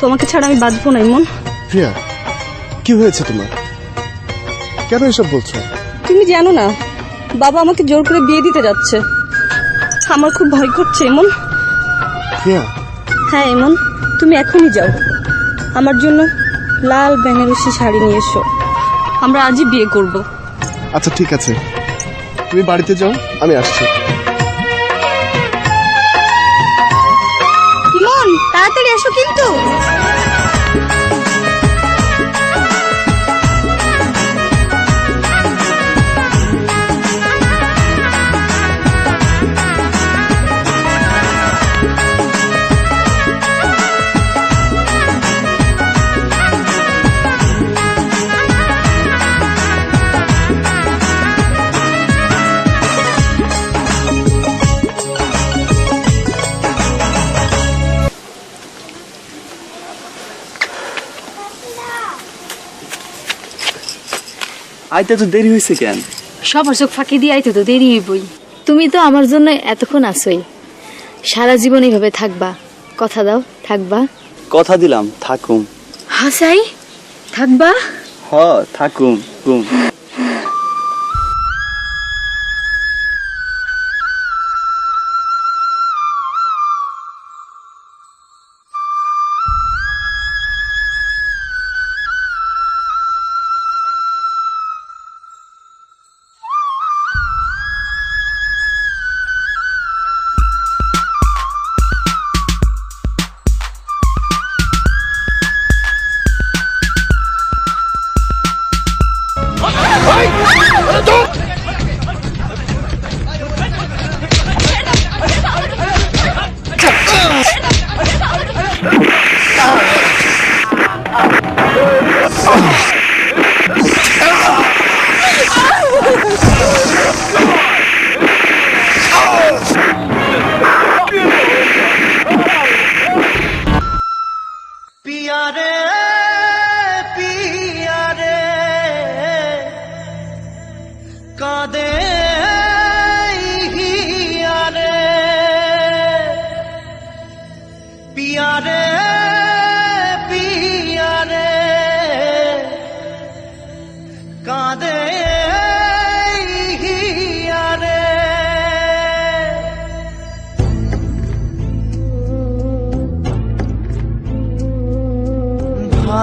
তোমাকে ছাড়া আমি বাঁচবো না ইমন। প্রিয়া কি হয়েছে তোমার? কেন এসব বলছো? তুমি জানো না বাবা আমাকে জোর করে বিয়ে দিতে যাচ্ছে। আমার খুব ভয় করছে ইমন। প্রিয়া হ্যাঁ ইমন তুমি এখনই যাও। আমার জন্য লাল বেনারসি শাড়ি নিয়ে এসো। আমরা আজই বিয়ে করব। আচ্ছা ঠিক আছে। তুমি বাড়িতে যাও আমি আসছি। Obrigado! আইতে তো দেরি হয়েছে কেন? সবার চোখ ফাঁকি দিয়ে আইতে তো দেরি হইবই। তুমি তো আমার জন্য এতক্ষণ আসোই সারা জীবন এইভাবে থাকবা। কথা দাও থাকবা। কথা দিলাম থাকুম। হাসাই থাকবা? হ থাকুম কুম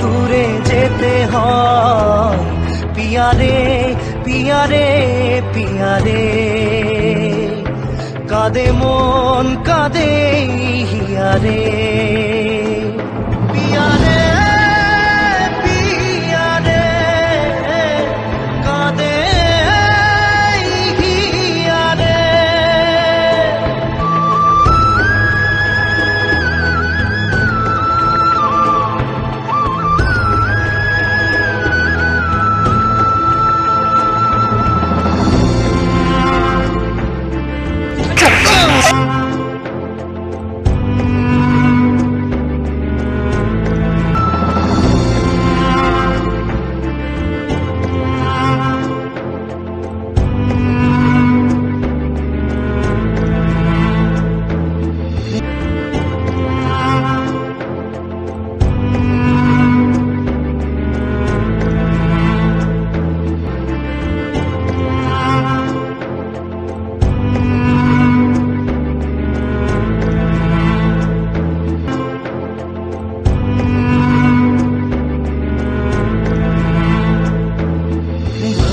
দূরে যেতে হয়। পিয়ারে পিয়ারে পিয়ারে। কাদে মন কাদে হিয়ারে।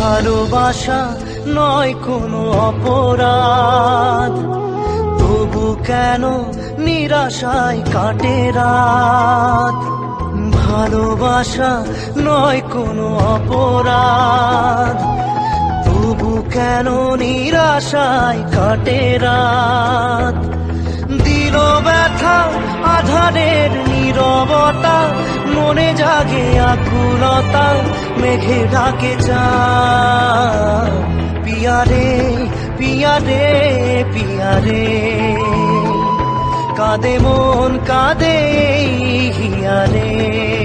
ভালোবাসা নয় কোনো অপরাধ। তবু কেন নিরাশায় কাটে রাত? ভালোবাসা নয় কোনো অপরাধ। তবু কেন নিরাশায় কাটে রাত? দিল ব্যথা, আধারের নীরবতা, মনে জাগে আকুলতা। মেঘে ডাকে পিয়া পিয়ারে পিয়া রে কাঁদে মন কাঁদে হিয়ারে।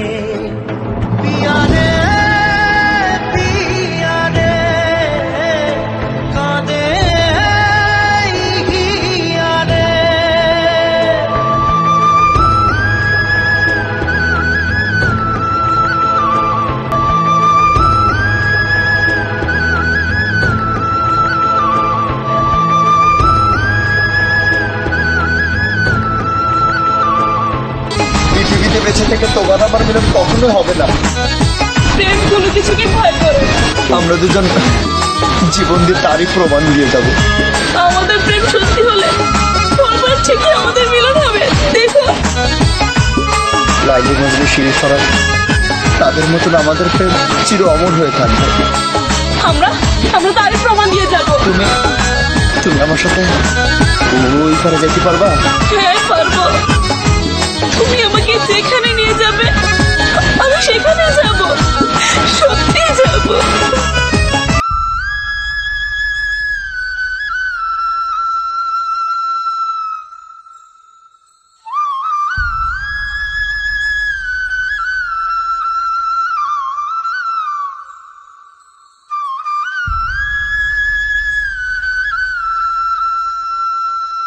থেকে তোমার আমার মিলন কখনোই হবে না। প্রেম কোনো কিছুকে ভয় করে। আমরা দুজন জীবন দিয়ে তারই প্রমাণ দিয়ে যাব। আমাদের প্রেম সত্যি হলে পরবার ঠিকই আমাদের মিলন হবে? দেখো। লাইলি মজলি শিরিফ ফরাজ তাদের মতন আমাদের প্রেম চির অমর হয়ে থাকবে। আমরা আমরা তারই প্রমাণ দিয়ে যাব। তুমি তুমি আমার সাথে ওই পারে যেতে পারবা? হ্যাঁ পারব। তুমি আমাকে যেখানে নিয়ে যাবে। আমি সেখানে যাব। সত্যি যাব।